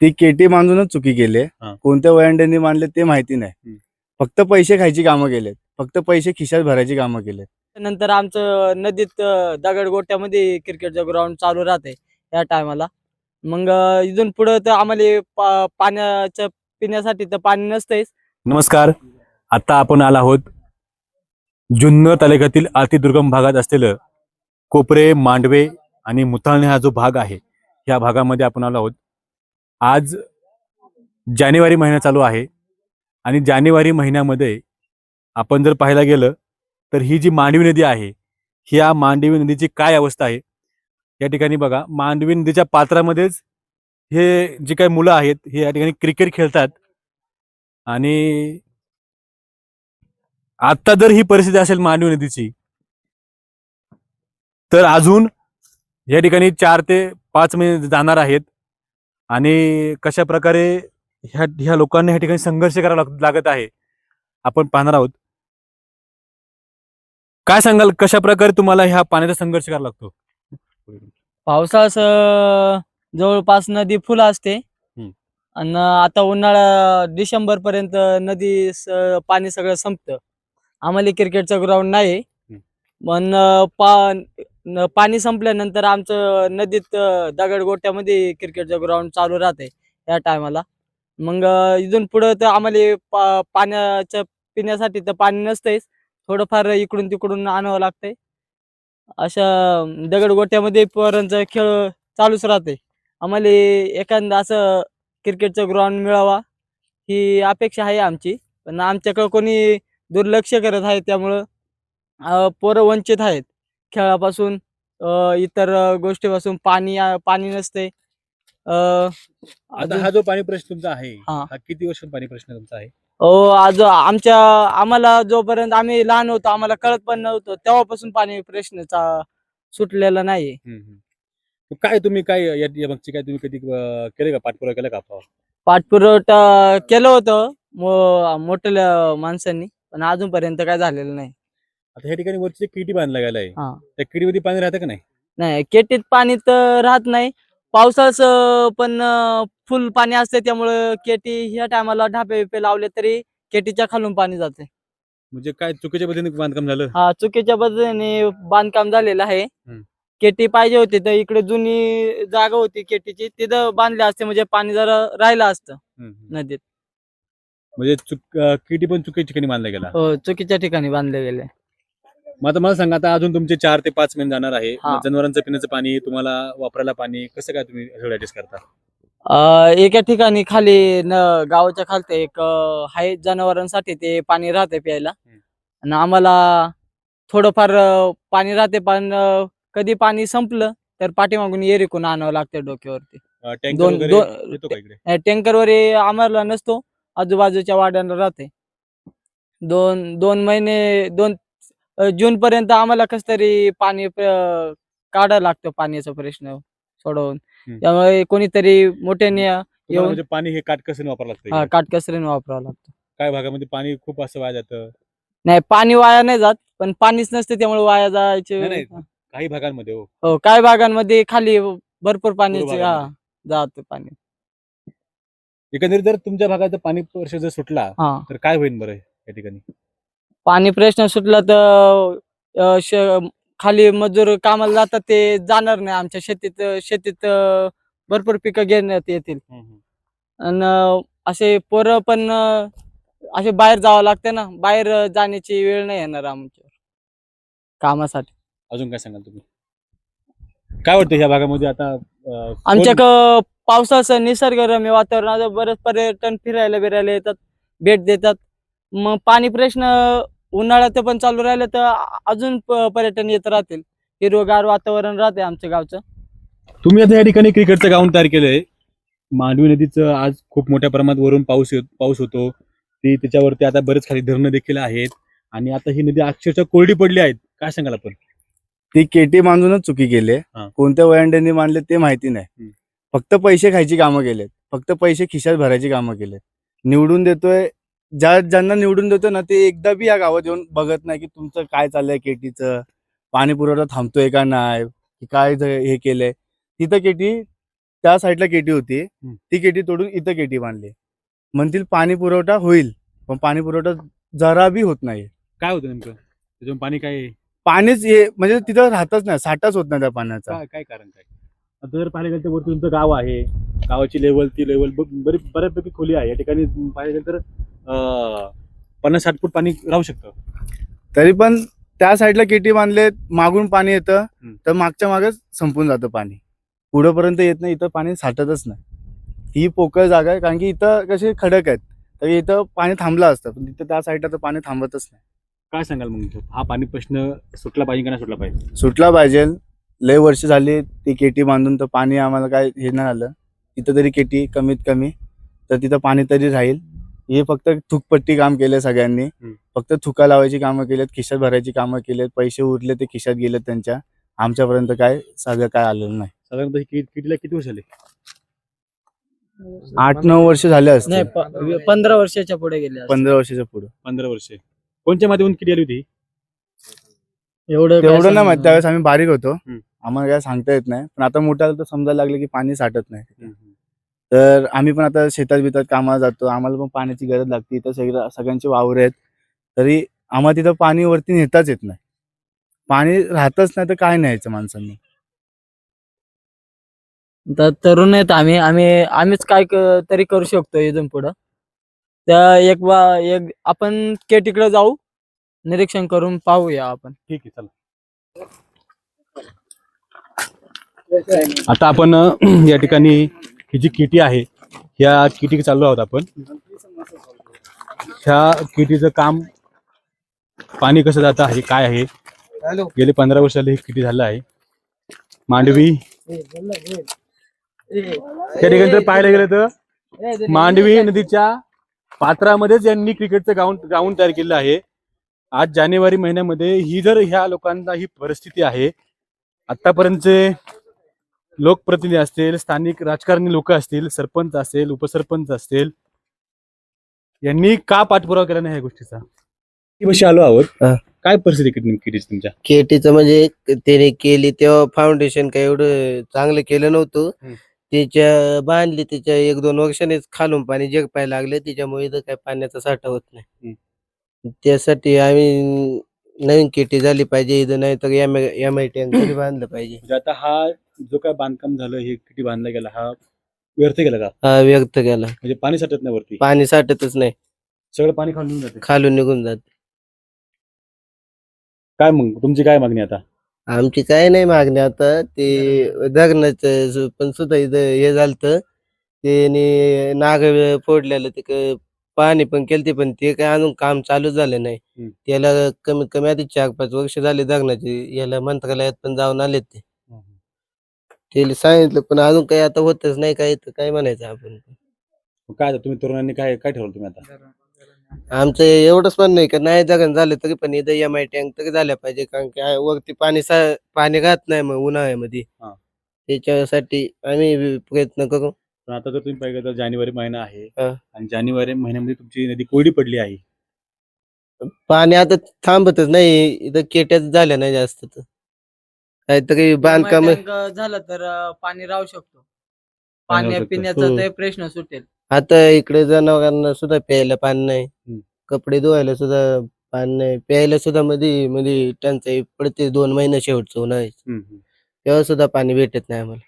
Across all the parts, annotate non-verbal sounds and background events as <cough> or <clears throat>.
ती केटी बांधूनच चुकी केली हा. कोणत्या वयांड्यांनी मांडले ते माहिती नाही. हम्म. फक्त पैसे खायची कामं केलेत. फक्त पैसे खिशात भरायची कामं केलेत. नंतर आमचं नदीत अं, दगडगोट्यामध्ये क्रिकेटचं ग्राउंड चालू राहते या टायमाला मग अं, इथून पुढं तर आम्हाला पा- पाण्याचं पिण्यासाठी तर पाणी नसतंच नमस्कार. आता आपण आला आहोत जुन्नर तालुक्यातील अतिदुर्गम भागात असलेलं कोपरे मांडवे आणि मुथाळणे हा जो भाग आहे ह्या भागामध्ये आपण आलो आहोत. आज जानेवारी महिना चालू आहे आणि जानेवारी महिन्यामध्ये आपण जर पाहायला गेलं तर ही जी मांडवी नदी आहे ह्या मांडवी नदीची काय अवस्था आहे? या ठिकाणी बघा मांडवी नदीच्या पात्रामध्येच हे जे काही मुलं आहेत हे या ठिकाणी क्रिकेट खेळतात. आणि आता जर ही परिस्थिती असेल मांडवी नदीची तर अजून या ठिकाणी चार ते पाच महिने जाणार आहेत. आणि कशा प्रकारे ह्या ह्या लोकांना ह्या ठिकाणी संघर्ष करावा लाग- लागत आहे आपण पाहणार आहोत. काय सांगाल कशा प्रकारे तुम्हाला ह्या पाण्याचा संघर्ष करावा लागतो? पावसाळ्याचं जवळपास नदी फुल असते. आणि आता उन्हाळा डिसेंबर पर्यंत नदी पाणी सगळं संपतं. आम्हाला क्रिकेटचं ग्राउंड नाही. पण पा पाणी संपल्यानंतर आमचं नदीत दगड दगडगोट्यामध्ये क्रिकेटचं ग्राउंड चालू राहते या टायमाला मग इथून पुढं तर आम्हाला पाण्याच्या पिण्यासाठी तर पाणी नसतंच थोडंफार इकडून तिकडून आणावं लागतंय. अशा दगडगोट्यामध्ये पोरांचा खेळ चालूच राहते आम्हाला एखादं असं क्रिकेटचं ग्राउंड मिळावा ही अपेक्षा आहे आमची. पण आमच्याकडं कोणी दुर्लक्ष करत आहे त्यामुळं पोरं वंचित आहेत. खेळापासून इतर गोष्टीपासून पाणी पाणी नसते अं, आता हा जो पाणी प्रश्न तुमचा आहे हा. हा किती वर्ष पाणी प्रश्न तुमचा आहे आज आमच्या आम्हाला जोपर्यंत आम्ही लहान होतो आम्हाला कळत पण नव्हतं तेव्हापासून पाणी प्रश्नचा सुटलेला नाही हम्म, हम्म. मग काय तुम्ही काय या या मागची काय तुम्ही कधी अं, केले का पाठपुरावा केला का? पाठपुरवठा केलं होतं मो- मोठ्या माणसांनी पण अजूनपर्यंत काय झालेलं नाही आता ह्या ठिकाणी वरती किटी बांधला गेला आहे हा. त्या किडीमध्ये पाणी राहतं का नाही? नाही केटीत पाणी तर राहत नाही. पावसाचं पण फुल पाणी असते त्यामुळं केटी ह्या टायमाला ढापे बिपे लावले तरी केटीच्या खालून पाणी जाते म्हणजे काय चुकीच्या पद्धतीने बांधकाम झालं? हा चुकीच्या पद्धतीने बांधकाम झालेलं आहे. हम्म. केटी पाहिजे होती तर इकडे जुनी जागा होती केटीची तिथं बांधले असते म्हणजे पाणी जरा राहिलं असतं हम्म, हम्म. नदीत. म्हणजे चुक अं, किटी पण चुकीच्या ठिकाणी बांधला गेला हो चुकीच्या ठिकाणी बांधले गेले. मग आता मला सांगा आता अजून तुमचे चार ते पाच महिने जाणार आहे. हा. मग जनावरांचं पिण्याचं पाणी तुम्हाला वापरायला पाणी कसं काय तुम्ही सगळं ऍडजस्ट करता? अं, एका ठिकाणी खाली न गावाच्या खालते एक अं, आहे जनावरांसाठी ते पाणी राहते प्यायला. आणि आम्हाला थोडंफार अं, पाणी राहते पण अं, कधी पाणी संपलं तर पाठीमागून येरिकून आणावं लागतं डोक्यावरती. अं, टँकर दोन- वगैरे दोन- येतो का इकडे? टँकरवर आम्हाला नसतो आजूबाजूच्या वाड्यांना राहते. दोन दोन महिने दोन जून पर्यंत आम्हाला कस तरी पाणी काढायला लागतं पाण्याचा प्रश्न सोडवून. त्यामुळे कोणीतरी मोठ्याने तुम्हाला म्हणजे पाणी हे काटकसरीने वापरावं लागतं हा. काटकसरीने वापरावं लागतं. काय भागामध्ये पाणी खूप असं वाया जातं? नाही पाणी वाया नाही जात पण पाणीच नसते त्यामुळे वाया नाही, जायचे नाही. काही भागांमध्ये हो. हो काही भागांमध्ये खाली भरपूर पाण्याचे हा भागांमध्ये. जात पाणी. एकंदरीत जर तुमच्या भागाचा पाणी प्रश्न जर सुटला हा. तर काय होईल बरं या ठिकाणी? पाणी प्रश्न सुटला तर खाली मजूर कामाला जातात ते जाणार नाही आमच्या शेतीत शेतीत भरपूर पिकं घेण्यात येतील. आणि असे पोरं पण असे बाहेर जावं लागते ना बाहेर जाण्याची वेळ नाही येणार आमच्यावर. कामासाठी. अजून काय सांगाल तुम्ही? काय वाटतं ह्या भागामध्ये आता आमच्या पावसाचं निसर्गरम्य वातावरणात बरेच पर्यटन फिरायला बिरायला येतात भेट देतात. मग पाणी प्रश्न उन्हाळ्यात पण चालू राहिलं तर अजून पर्यटन येत राहतील. हिरवगार वातावरण राहते आमच्या गावचं. तुम्ही आता या ठिकाणी क्रिकेटचं ग्राउंड तयार केलंय. मांडवी नदीचं आज खूप मोठ्या प्रमाणात वरून पाऊस येत पाऊस होतो. ती त्याच्यावरती आता बरेच खाली धरणं देखील आहेत. आणि आता ही नदी अक्षरशः कोरडी पडली आहेत. काय सांगाल आपण? ती केटी बांधूनच चुकी केली हा. कोणत्या वयांड्यांनी मांडले ते माहिती नाही. फक्त पैसे खायची कामं केलेत. फक्त पैसे खिशात भरायची कामं केलेत. निवडून देतोय ज्या ज्यांना निवडून देतोय ना ते एकदा बी या गावात येऊन बघत नाही की तुमचं काय चाललंय केटीचं. पाणी पुरवठा थांबतोय का नाही? की काय हे केलंय? तिथं केटी त्या साईडला केटी होती. ती केटी तोडून इथं केटी बांधली. म्हणतील पाणी पुरवठा होईल पण पाणी पुरवठा जरा बी होत नाही. काय होतं नेमकं? पाणी काय? पाणीच हे म्हणजे तिथं राहतच नाही साठाच होत नाही त्या पाण्याचा. काय काय कारण काय? आता जर पाहिलं गेलं तर वरती तुमचं गाव आहे. गावाची लेवल ती लेवल बरी बऱ्यापैकी खोली आहे. या ठिकाणी पाहिलं गेलं तर पन्नास साठ फूट पाणी राहू शकतं. तरी पण त्या साईडला केटी बांधले मागून पाणी येतं. तर मागच्या मागच संपून जातं पाणी. पुढंपर्यंत येत नाही इथं पाणी साठतच नाही. ही पोकळ जागा आहे कारण की इथं कसे खडक आहेत तर इथं पाणी थांबलं असतं पण तिथं त्या साईडला तर पाणी थांबतच नाही. काय सांगाल मग हा पाणी प्रश्न सुटला पाहिजे का नाही सुटला पाहिजे? सुटला पाहिजे. लय वर्ष झाली ती केटी बांधून तर पाणी आम्हाला काय हे नाही आलं. तिथं तरी केटी कमीत कमी तर तिथं पाणी तरी राहील. हे फक्त थुकपट्टी काम केले सगळ्यांनी. फक्त थुका लावायची कामं केलेत खिशात भरायची कामं केलेत पैसे उरले ते खिशात गेलेत त्यांच्या. आमच्यापर्यंत काय सगळं काय आलेलं नाही. साधारणतः कितीला किती वर्ष झाले? आठ नऊ वर्ष झाले नाही असते पंधरा वर्षाच्या पुढे गेले असतील. पंधरा वर्षाच्या पुढे. पंधरा वर्षे. कोणत्या माध्यमातून किती आली होती? एवढं काय तेवढं नाही माहीत. त्यावेळेस आम्ही बारीक होतो. हम्म. आम्हाला काय सांगता येत नाही. पण आता मोठा झालं तर समजायला लागलं की पाणी साठत नाही. तर आम्ही पण आता शेतात बितात कामाला जातो. आम्हाला पण पाण्याची गरज लागते. इथं सगळं सगळ्यांचे वावर आहेत. तरी आम्हाला तिथं पाणी वरती नेताच येत नाही. पाणी राहतच नाही तर काय न्यायचं माणसांनी? तर तरुण आहेत आम्ही. आम्ही आम्हीच काय क- तरी करू शकतो इथून पुढं. त्या एक वा एक आपण केटीकडे जाऊ निरीक्षण करून पाहूया आपण. ठीक आहे चला. आता आपण अं, या ठिकाणी ही जी किटी आहे या किटी चाललो आहोत आपण. ह्या किटीचं काम पाणी कसं जातं आहे काय आहे? गेले पंधरा वर्ष झाले ही किटी झालं आहे. मांडवी. त्या ठिकाणी जर पाहायला गेलं तर मांडवी नदीच्या पात्रामध्येच यांनी क्रिकेटचं ग्राउंड ग्राउंड तयार केलेलं आहे. आज जानेवारी महिन्यामध्ये ही जर ह्या लोकांना ही परिस्थिती आहे आतापर्यंतचे लोकप्रतिनिधी असतील स्थानिक राजकारणी लोक असतील सरपंच असेल उपसरपंच असतील यांनी का पाठपुरावा केला नाही ह्या गोष्टीचा? वर्षी आलो आहोत? हा. काय परिस्थिती कितीची तुमच्या? केटीचं म्हणजे त्याने केली तेव्हा फाउंडेशन काही एवढं चांगलं केलं नव्हतं. हम्म. त्याच्या बांधली त्याच्या एक दोन वर्षानेच खालून पाणी जग पाहायला लागले त्याच्यामुळे इथं काही पाण्याचा साठा होत नाही. त्यासाठी आम्ही नवीन केटी झाली पाहिजे इथं नाही तर एम एम आय तरी बांधलं पाहिजे. म्हणजे आता हा जो काय बांधकाम झालं हे किती बांधला गेला हा व्यर्थ गेला का? हा व्यक्त केला म्हणजे पाणी साठत नाही वरती? पाणी साठतच नाही. सगळं पाणी खाऊन निघून जाते? खालून निघून जात. काय मग? तुमची काय मागणी आता? आमची काय नाही मागणी आता. ते धरणाचं सु- पण सुद्धा इथं हे झालत. ते नाग फोडलेलं ते क- पाणी पण केलं पण ते काय अजून काम चालू झालं नाही. हम्म. त्याला कमीत कमी आधी चार पाच वर्ष झाले धरणाचे. याला मंत्रालयात पण जाऊन आले ते. त्याला सांगितलं पण अजून काही आता होतच नाही काय तर काय म्हणायचं आपण? काय आता तुम्ही तरुणांनी काय काय ठरवलं तुम्ही आता? आमचं एवढंच म्हणणं आहे का नाही धरण झालं तरी पण इथं एम आय टँक तरी झाल्या पाहिजे कारण की आ- वरती पाणी सा पाणी राहत नाही मग उन्हाळ्यामध्ये. हा. त्याच्यासाठी आम्ही प्रयत्न करू. पण आता जर तुम्ही पाहिलं तर जानेवारी महिना आहे. हा. आणि जानेवारी महिन्यामध्ये तुमची नदी कोरडी पडली आहे. पाणी आता थांबतच नाही इथं केट्याच झाल्या नाही जास्त तर. काहीतरी बांधकाम टँक झालं तर अं, पाणी राहू शकतो पाणी शकतं. पिण्याचा हम्म. ते प्रश्न सुटेल आता इकडे जनावरांना सुद्धा प्यायला पाणी नाही. कपडे धुवायला सुद्धा पाणी नाही प्यायला सुद्धा मध्ये मध्ये टंचाई पडते दोन महिने शेवटचं उन्हाळ्याचं हम्म. तेव्हा सुद्धा पाणी भेटत नाही आम्हाला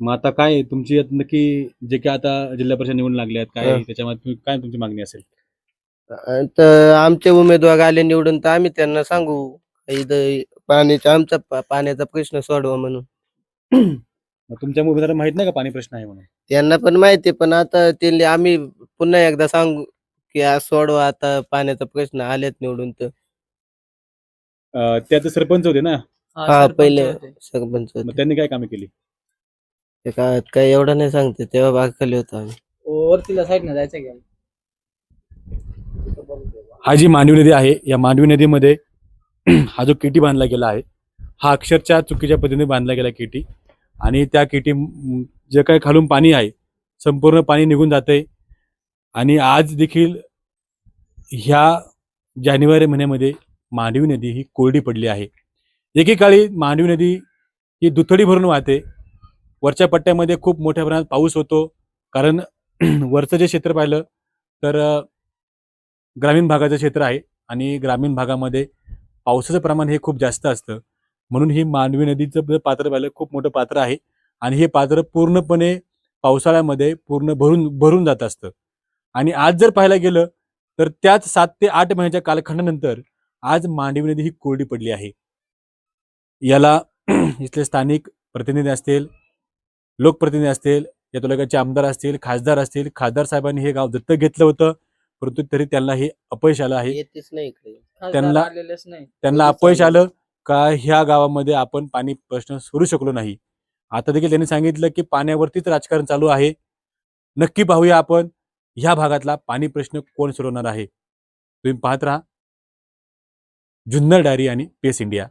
मग आता काय तुमची आता नक्की जे काय आता जिल्हा परिषद निवडून लागले आहेत काय हा. त्याच्यामध्ये तुम्ही- काय तुमची मागणी असेल तर आमचे उमेदवार आले निवडून तर आम्ही त्यांना सांगू इथं पाण्याचा आमचा पा- पाण्याचा प्रश्न सोडवा म्हणून. मग तुमच्या उमेदवाराला माहीत नाही का पाणी प्रश्न आहे म्हणून? त्यांना पण माहिती आहे, पण आता त्यांनी आम्ही पुन्हा एकदा सांगू की आज सोडवा आता पाण्याचा प्रश्न आलेत निवडून तर. अं, ते आता सरपंच होते ना? हा सरपंच पहिले होते. सरपंच मग होते त्यांनी काय कामे केली? ते काय काय एवढं नाही सांगते तेव्हा भाग होतो आम्ही. वरतीला साईडनं जायचं घ्या हा जी मांडवी नदी आहे या मांडवी नदीमध्ये <clears throat> हा जो केटी बांधला गेला आहे हा अक्षरच्या चुकीच्या पद्धतीने बांधला गेला केटी. आणि त्या केटी जे काही खालून पाणी आहे संपूर्ण पाणी निघून जाते. आणि आज देखील ह्या जानेवारी महिन्यामध्ये मांडवी नदी ही कोरडी पडली आहे. एकेकाळी मांडवी नदी ही दुथडी भरून वाहते. वरच्या पट्ट्यामध्ये खूप मोठ्या प्रमाणात पाऊस होतो. कारण <clears throat> वरचं जे क्षेत्र पाहिलं तर ग्रामीण भागाचं क्षेत्र आहे. आणि ग्रामीण भागामध्ये पावसाचं प्रमाण हे खूप जास्त असतं. म्हणून ही मांडवी नदीचं पात्र पाहिलं खूप मोठं पात्र आहे. आणि हे पात्र पूर्णपणे पावसाळ्यामध्ये पूर्ण भरून भरून जात असतं. आणि आज जर पाहायला गेलं तर त्याच सात ते आठ महिन्याच्या कालखंडानंतर आज मांडवी नदी ही कोरडी पडली आहे. याला <clears throat> इथले स्थानिक प्रतिनिधी असतील लोकप्रतिनिधी असतील या तालुक्याचे आमदार असतील खासदार असतील खासदार साहेबांनी हे गाव दत्तक घेतलं होतं. परंतु तरी त्यांना हे अपयश आलं आहे. येतेच नाही इकडे. त्यांना- आलेलेच नाही. त्यांना अपयश आले. आलं का ह्या गावामध्ये आपण पाणी प्रश्न सोडू शकलो नाही. आता देखील त्यांनी सांगितलं की पाण्यावरतीच राजकारण चालू आहे. नक्की पाहूया आपण ह्या भागातला पाणी प्रश्न कोण सोडवणार आहे. तुम्ही पाहत राहा. जुन्नर डायरी आणि पेस इंडिया.